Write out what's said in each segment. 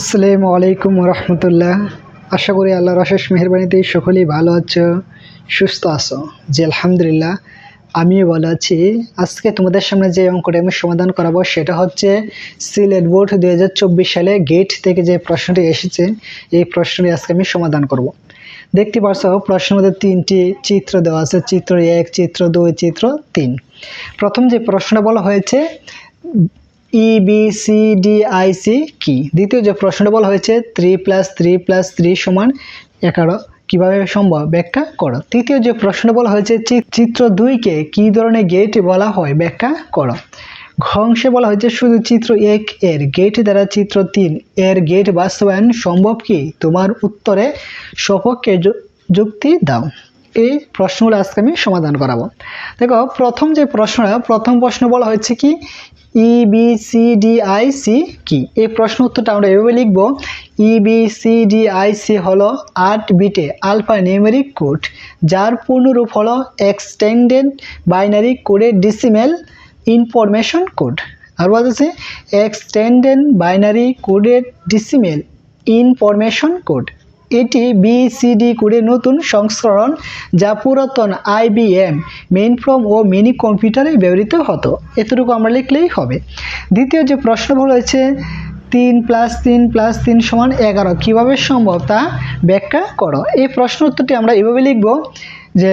আসসালামু আলাইকুম রহমতুল্লাহ আশা করি আল্লাহর অশেষ মেহরবানিতে সকলেই ভালো আছো, সুস্থ আছো। জি, আলহামদুলিল্লাহ। আমিও ভালো আছি। আজকে তোমাদের সামনে যে অঙ্কটা আমি সমাধান করাবো সেটা হচ্ছে সিলেট বোর্ড দু হাজার চব্বিশ সালে গেট থেকে যে প্রশ্নটি এসেছে, এই প্রশ্নটি আজকে আমি সমাধান করব। দেখতে পাচ্ছ প্রশ্নের মধ্যে তিনটি চিত্র দেওয়া আছে, চিত্র এক, চিত্র দুই, চিত্র তিন। প্রথম যে প্রশ্নটা বলা হয়েছে E B C D I C কি? দ্বিতীয় যে প্রশ্নটা বলা হয়েছে three plus three plus three সমান এগারো, কীভাবে সম্ভব? ব্যাখ্যা করো। তৃতীয় যে প্রশ্ন বলা হয়েছে চিত্র দুইকে কী ধরনের গেট বলা হয়? ব্যাখ্যা করো। ঘ অংশে বলা হয়েছে, শুধু চিত্র এক এর গেট দ্বারা চিত্র তিন এর গেট বাস্তবায়ন সম্ভব কি? তোমার উত্তরে সপক্ষে যুক্তি দাও। এই প্রশ্নগুলো আজকে আমি সমাধান করাবো। দেখো, প্রথম যে প্রশ্নটা, প্রথম প্রশ্ন বলা হয়েছে কি? E B C D I C কি? এই প্রশ্ন উত্তরটা আমরা এভাবে লিখব। E B C D I C হলো আট বিটে আলফা নিউমেরিক কোড, যার পূর্ণরূপ হলো এক্সটেন্ডেড বাইনারি কোডের ডিসিমেল ইনফরমেশন কোড। আর বলতেছে এক্সটেন্ডেড বাইনারি কোডের ডিসিমেল ইনফরমেশন কোড। এটি বিসিডি কোডের নতুন সংস্করণ যা পুরাতন আইবিএম মেইন ফ্রম ও মিনি কম্পিউটারে ব্যবহৃত হতো। এতটুকু আমরা লিখলেই হবে। দ্বিতীয় যে প্রশ্ন হয়েছে তিন প্লাস তিন প্লাস তিন সমান এগারো, কীভাবে সম্ভব তা ব্যাখ্যা করো। এই প্রশ্ন উত্তরটি আমরা এভাবে লিখব যে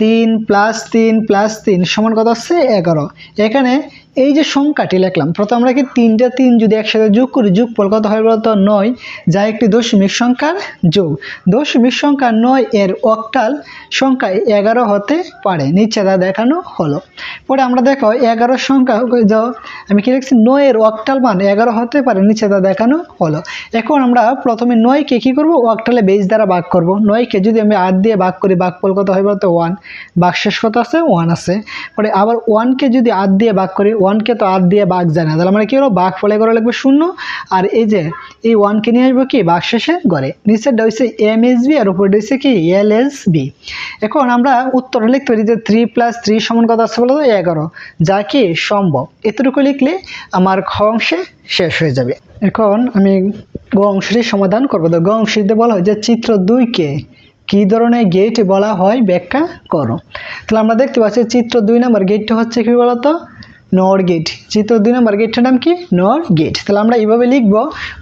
তিন প্লাস তিন প্লাস তিন সমান কত হচ্ছে? এগারো। এখানে এই যে সংখ্যাটি লিখলাম, প্রথম আমরা কি তিনটা তিন যদি একসাথে যোগ করি, যোগফল কত হয় বলতো? নয়, যা একটি দশমিক সংখ্যার যোগ। দশমিক সংখ্যা নয় এর অক্টাল সংখ্যা এগারো হতে পারে নিচে তা দেখানো হলো। পরে আমরা দেখো এগারো সংখ্যা যাও আমি কি লিখছি? নয়ের অক্টাল মান এগারো হতে পারে নিচে তা দেখানো হলো। এখন আমরা প্রথমে নয়কে কী করব? অক্টালে বেজ দ্বারা ভাগ করব। নয়কে যদি আমি আট দিয়ে ভাগ করি, ভাগফল কত হয় বলতো? ওয়ান বাক্সের কত আছে? ওয়ান আছে। পরে আবার ওয়ানকে যদি আট দিয়ে ভাগ করি ওয়ানকে তো আট দিয়ে বাঘ যায় না। তাহলে আমরা কী করব বাঘ ফলে করে লিখব শূন্য। আর এই যে, এই ওয়ানকে নিয়ে আসব কি? বাঘ শেষে গড়ে। নিচেরটা হচ্ছে এম এস বি আর উপরে হচ্ছে কি? এল এস বি এখন আমরা উত্তর লিখতে পারি যে থ্রি প্লাস থ্রি সমান কত আছে বলো তো এগারো। যা কি সম্ভব। এতটুকু লিখলে আমার খ অংশে শেষ হয়ে যাবে। এখন আমি গ অংশটি সমাধান করব। তো গ অংশটিতে বলা হয় যে চিত্র দুইকে কী ধরনের গেট বলা হয়? ব্যাখ্যা করো। তাহলে আমরা দেখতে পাচ্ছি চিত্র দুই নম্বর গেটটা হচ্ছে কি বলতো? নর গেট। চিত্র দুই নম্বর গেটটার নাম কি? নর গেট। তাহলে আমরা এইভাবে লিখব,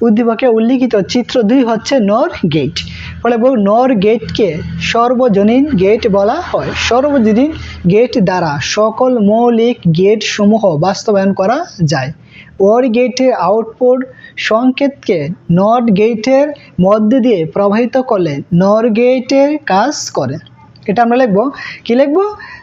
উদ্দীপকে উল্লিখিত চিত্র দুই হচ্ছে নর গেট। ফলে বলব নর গেটকে সর্বজনীন গেট বলা হয়। সর্বজনীন গেট দ্বারা সকল মৌলিক গেট সমূহ বাস্তবায়ন করা যায়। ওর গেটের আউটপুট সংকেতকে নট গেটের মধ্যে দিয়ে প্রবাহিত করলে নর গেটের কাজ করে। এটা আমরা লিখব। কি লিখব?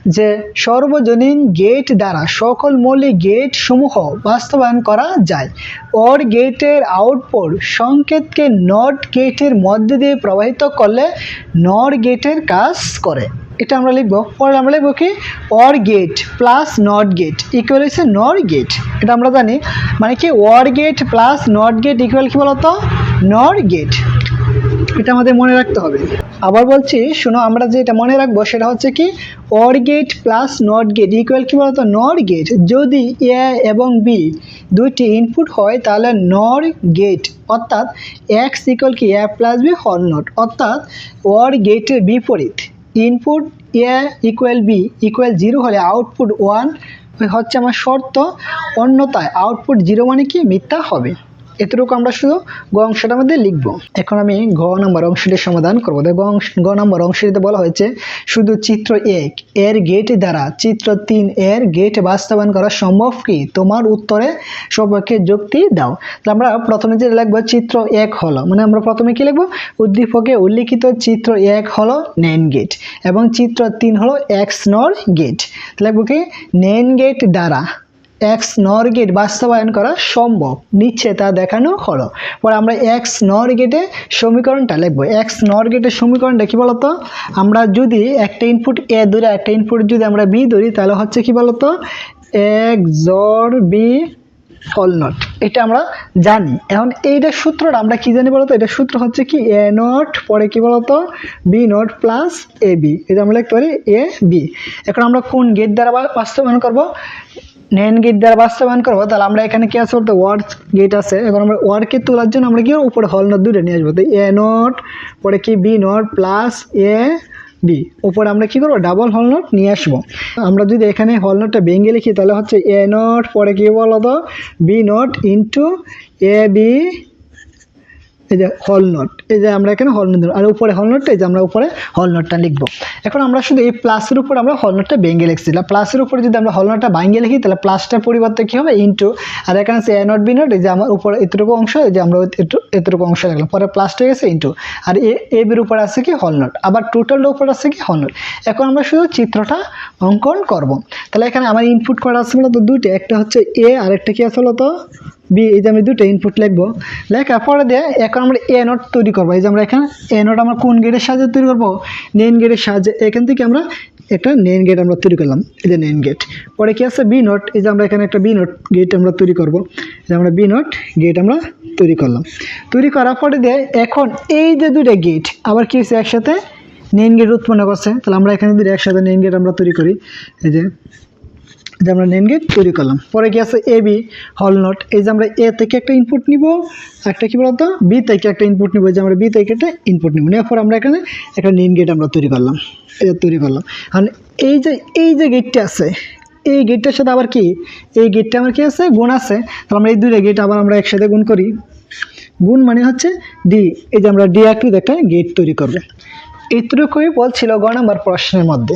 যে সর্বজনীন গেট দ্বারা সকল মৌলিক গেট সমূহ বাস্তবায়ন করা যায়। ওর গেটের আউটপুট সংকেতকে নট গেটের মধ্যে দিয়ে প্রবাহিত করলে নর গেটের কাজ করে। এটা আমরা লিখব। পরে আমরা লিখব কি? Or gate plus not gate equal হচ্ছে নর গেট। এটা আমরা জানি। মানে কি? Or gate plus not gate equal কি বলতো? নর গেট। এটা আমাদের মনে রাখতে হবে। আবার বলছি, শোনো, আমরা যেটা মনে রাখব সেটা হচ্ছে কি or gate plus not gate equal কি বলতো? নর গেট যদি এ এবং বি দুইটি ইনপুট হয়, তাহলে নর গেট অর্থাৎ এক্স ইকুয়াল কি এ প্লাস বি হল নট অর্থাৎ অর গেটের বিপরীত। Input A equal B equal zero হলে আউটপুট ওয়ান হচ্ছে আমার শর্ত অন্যতায় আউটপুট জিরো মানে কি? মিথ্যা হবে। এতটুকু আমরা শুধু গ অংশটার মধ্যে লিখব। এখন আমি ঘ নম্বর অংশটির সমাধান করব। গ নম্বর অংশটিতে বলা হয়েছে, শুধু চিত্র এক, এর গেট দ্বারা চিত্র তিন এর গেট বাস্তবায়ন করা সম্ভব কি? তোমার উত্তরে সপক্ষে যুক্তি দাও। তাহলে আমরা প্রথমে যে লিখব, চিত্র এক হলো। মানে আমরা প্রথমে কি লিখব? উদ্দীপকে উল্লিখিত চিত্র এক হলো নেন গেট এবং চিত্র তিন হলো এক্স নর গেট লিখব কি? নেন গেট দ্বারা। এক্স নর গেট বাস্তবায়ন করা সম্ভব। নিচ্ছে তা দেখানো হলো। পরে আমরা এক্স নর গেটে সমীকরণটা লিখব। এক্স নর গেটের সমীকরণটা কি বলতো? আমরা যদি একটা ইনপুট এ ধরে একটা ইনপুট যদি আমরা বি ধরি, তাহলে হচ্ছে কি বলতো? এক জর বি হল নট এটা আমরা জানি। এখন এইটা সূত্রটা আমরা কি জানি বলতো? এটা সূত্র হচ্ছে কি এ নট পরে কি বলতো? B not plus A B এটা আমরা লিখতে পারি এ বি এখন আমরা কোন গেট দ্বারা বাস্তবায়ন করব? নেন গেট দ্বারা বাস্তবায়ন করব, তাহলে আমরা এখানে কি আছে বলতো? ওয়ার্ড গেট আছে। এখন আমরা ওয়ার্ডকে তোলার জন্য আমরা কি উপরে হল নট দুটো নিয়ে আসব? তো এ নট পরে কি B not plus A B উপরে আমরা কি করব? ডাবল হল নোট নিয়ে আসব। আমরা যদি এখানে হল নোটটা ভেঙে লিখি, তাহলে হচ্ছে এ নট পরে কি বলো তো B not into A B এই যে হল নোট এই যে আমরা এখানে হল নোট আর উপরে হল নোটটা এই যে আমরা উপরে হল নোটটা লিখব। এখন আমরা শুধু এই প্লাসের উপর আমরা হল নোটটা ভেঙে লিখছিলাম প্লাসের উপরে যদি আমরা হল নোটটা ভাঙিয়ে লিখি, তাহলে প্লাসটার পরিবর্তে কী হবে? ইন্টু আর এখানে আছে এ নট বি নট এই যে আমার উপরে এতটুকু অংশ, এই যে আমরা এতটুকু অংশ লিখলাম পরে প্লাসটা গেছে ইন্টু আর এ এ বির উপর আছে কি? হল নোট আবার টোটালটার উপর আছে কি? হল নোট এখন আমরা শুধু চিত্রটা অঙ্কন করব। তাহলে এখানে আমার ইনপুট করা আছে তো দুইটা, একটা হচ্ছে এ আর একটা কি আছে তো বি এই যে আমি দুটো ইনপুট লিখব। লেখার পরে দিয়ে এখন আমরা এ নোট তৈরি করব। এই যে আমরা এখানে এ নোট আমরা কোন গেটের সাহায্যে তৈরি করব? নেন গেটের সাহায্যে এখান থেকে আমরা একটা নেন গেট আমরা তৈরি করলাম। এই যে নেন গেট পরে কি আছে? বি নোট এই যে আমরা এখানে একটা বি নোট গেট আমরা তৈরি করব। যে আমরা বি নোট গেট আমরা তৈরি করলাম। তৈরি করার পরে দিয়ে এখন এই যে দুটো গেট আবার কি হচ্ছে একসাথে নেন গেট উৎপন্ন করছে। তাহলে আমরা এখানে দুটো একসাথে নেন গেট আমরা তৈরি করি। এই যে যে আমরা নেন গেট তৈরি করলাম। পরে কি আছে? এ বি হল নোট। এই যে আমরা এ থেকে একটা ইনপুট নিব, একটা কি বলতো? বি থেকে একটা ইনপুট নিব যে আমরা বি থেকে একটা ইনপুট নিব। নেওয়ার পর আমরা এখানে একটা নেন গেট আমরা তৈরি করলাম। এটা তৈরি করলাম। আর এই যে এই যে গেটটা আছে, এই গেটটার সাথে আবার কি? এই গেটটা আমার কি আছে? গুণ আছে। তাহলে আমরা এই দুইটা গেট আবার আমরা একসাথে গুণ করি। গুণ মানে হচ্ছে ডি এই যে আমরা ডি আকৃতি একটা গেট তৈরি করবে। এইটুকুই বলছিল গ নম্বর প্রশ্নের মধ্যে।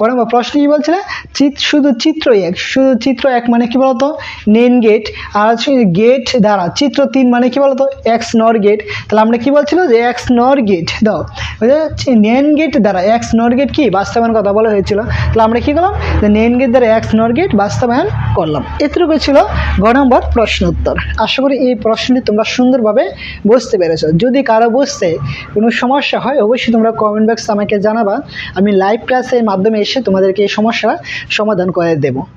গ নম্বর প্রশ্ন কি বলছিল? চিত, শুধু চিত্র এক, শুধু চিত্র এক মানে কি বলতো? নেন গেট, আর গেট দ্বারা, চিত্র তিন মানে কি বলতো? এক্স নর গেট। তাহলে আমরা কি বলছিল যে এক্স নর গেট? দাও। নেন গেট দ্বারা, এক্স নর গেট কি? বাস্তবায়ন কথা বলা হয়েছিল। তাহলে আমরা কি করলাম? যে নেন গেট দ্বারা এক্স নর গেট বাস্তবায়ন করলাম। এতটুকু ছিল গ নম্বর প্রশ্ন উত্তর। আশা করি এই প্রশ্নটি তোমরা সুন্দরভাবে বুঝতে পেরেছ। যদি কারও বুঝতে কোনো সমস্যা হয়, অবশ্যই তোমরা কমেন্ট বক্সে আমাকে জানাবা। আমি লাইভ ক্লাসের মাধ্যমে এসে তোমাদেরকে এই সমস্যা সমাধান করে দেবো।